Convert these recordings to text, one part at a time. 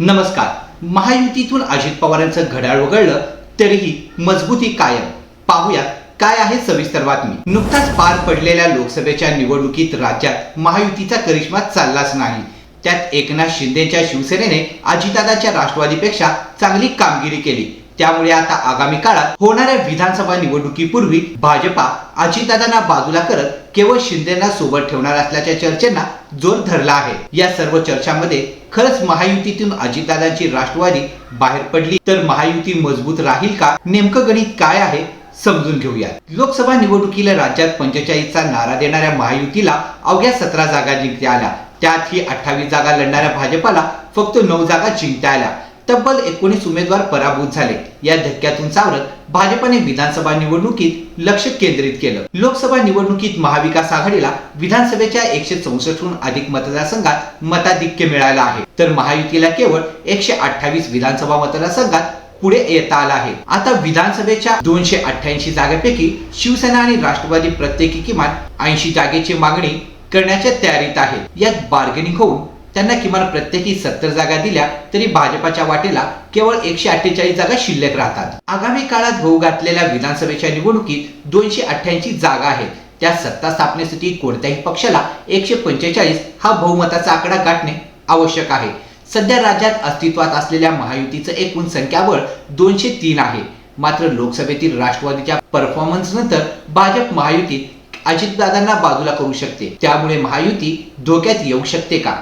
नमस्कार. महायुतीतून अजित पवारांचं घड्याळ वगळलं तरीही मजबूती कायम. पाहूया काय आहे सविस्तर बातमी. नुकताच पार पडलेल्या लोकसभेच्या निवडणुकीत राज्यात महायुतीचा करिश्मा चाललाच नाही. त्यात एकनाथ शिंदेच्या शिवसेनेने अजितदादाच्या राष्ट्रवादीपेक्षा चांगली कामगिरी केली. त्यामुळे आता आगामी काळात होणाऱ्या विधानसभा निवडणुकीपूर्वी भाजपा अजितदादांना बाजूला करत केवळ शिंदेना सोबत ठेवणार असल्याच्या चर्चेंना जोर धरला आहे. या सर्व चर्चांमध्ये खरंच महायुतीतून अजितदादांची राष्ट्रवादी बाहेर पडली तर महायुती मजबूत राहील का? नेमकं गणित काय आहे? समजून घेऊया लोकसभा निवडणुकीला राज्यात पंचेचाळीसचा नारा देणाऱ्या महायुतीला अवघ्या सतरा जागा जिंकता आल्या. त्यात ही अठ्ठावीस जागा लढणाऱ्या भाजपाला फक्त नऊ जागा जिंकता आल्या. तब्बल एकोणीस उमेदवार पराभूत झाले. या धक्क्यातून सावरत भाजपने विधानसभा निवडणुकीत लक्ष केंद्रित केलं. लोकसभा निवडणुकीत महाविकास आघाडीला विधानसभेच्या एकशे चौसष्टहून अधिक मतदारसंघात मताधिक्य मिळालं आहे. तर महायुतीला केवळ एकशे अठ्ठावीस विधानसभा मतदारसंघात पुढे येता आला आहे. आता विधानसभेच्या दोनशे अठ्ठ्याऐंशी जागेपैकी शिवसेना आणि राष्ट्रवादी प्रत्येकी किमान ऐंशी जागेची मागणी करण्याच्या तयारीत आहे. यात बार्गेनिंग होऊन त्यांना किमान प्रत्येकी सत्तर जागा दिल्या तरी भाजपाच्या वाटेला केवळ एकशे अठ्ठेचाळीस जागा शिल्लक राहतात. आगामी काळात होऊ घातलेल्या विधानसभेच्या निवडणुकीत दोनशे अठ्ठ्याऐंशी जागा आहेत. त्या सत्ता स्थापनेसाठी कोणत्याही पक्षाला एकशे पंचेचाळीस हा बहुमताचा आकडा गाठणे आवश्यक आहे. सध्या राज्यात अस्तित्वात असलेल्या महायुतीचं एकूण संख्याबळ दोनशे तीन आहे. मात्र लोकसभेतील राष्ट्रवादीच्या परफॉर्मन्स नंतर भाजप महायुतीत अजितदादांना बाजूला करू शकते. त्यामुळे महायुती धोक्यात येऊ शकते का?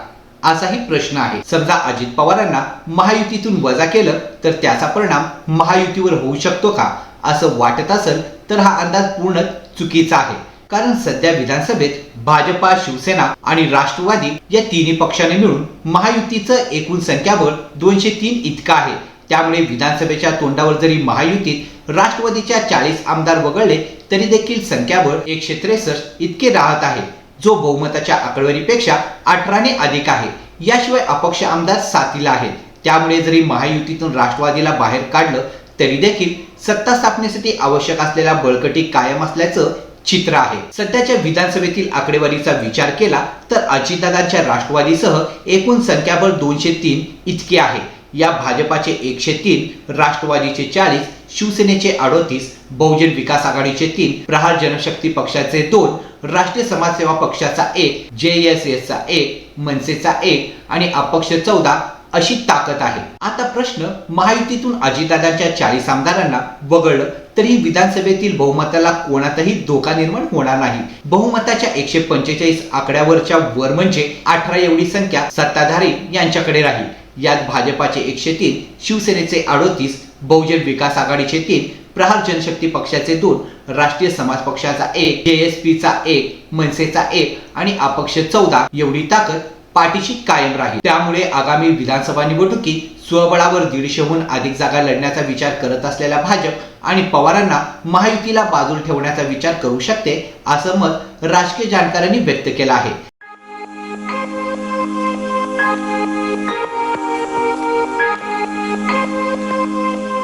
असाही प्रश्न आहे. समजा अजित पवारांना महायुतीतून वजा केलं तर त्याचा परिणाम महायुतीवर होऊ शकतो का? असं वाटत असेल तर हा अंदाज पूर्ण चुकीचा आहे. कारण सध्या विधानसभेत भाजपा शिवसेना आणि राष्ट्रवादी या तिन्ही पक्षाने मिळून महायुतीचं एकूण संख्याबळ दोनशे तीन इतकं आहे. त्यामुळे विधानसभेच्या तोंडावर जरी महायुतीत राष्ट्रवादीच्या चाळीस आमदार वगळले तरी देखील संख्याबळ एकशे त्रेसष्ट इतके राहत आहे. जो बहुमताच्या आकडेवारीपेक्षा अठराने अधिक आहे. याशिवाय अपक्ष आमदार सातीला आहेत. त्यामुळे जरी महायुतीतून राष्ट्रवादीला बाहेर काढलं तरी देखील सत्ता स्थापनेसाठी आवश्यक असलेल्या बळकटी कायम असल्याचं चित्र आहे. सध्याच्या विधानसभेतील आकडेवारीचा विचार केला तर अजितदादांच्या राष्ट्रवादीसह एकूण संख्याबळ दोनशे तीन इतके आहे. या भाजपाचे एकशे तीन राष्ट्रवादीचे चाळीस शिवसेनेचे अडोतीस बहुजन विकास आघाडीचे तीन प्रहार जनशक्ती पक्षाचे दोन राष्ट्रीय समाजसेवा पक्षाचा एक जे एस एक मनसेचा एक आणि अपक्ष चौदा अशी ताकद आहे. आता प्रश्न महायुतीतून अजितदादांच्या चाळीस आमदारांना वगळलं तरी विधानसभेतील बहुमताला कोणातही धोका निर्माण होणार नाही. बहुमताच्या एकशे पंचेचाळीस आकड्यावरच्या वर म्हणजे अठरा एवढी संख्या सत्ताधारी यांच्याकडे राहील. यात भाजपाचे एकशे तीन शिवसेनेचे अडोतीस बहुजन विकास आघाडीचे तीन प्रहार जनशक्ती पक्षाचे दोन राष्ट्रीय समाज पक्षाचा एक जेएसपीचा एक मनसेचा एक आणि अपक्ष चौदा एवढी ताकद पाठीशी कायम राहील. त्यामुळे आगामी विधानसभा निवडणुकीत स्वबळावर दीडशेहून अधिक जागा लढण्याचा विचार करत असलेला भाजप आणि पवारांना महायुतीला बाजूला ठेवण्याचा विचार करू शकते असं मत राजकीय जाणकारांनी व्यक्त केलं आहे. Thank you.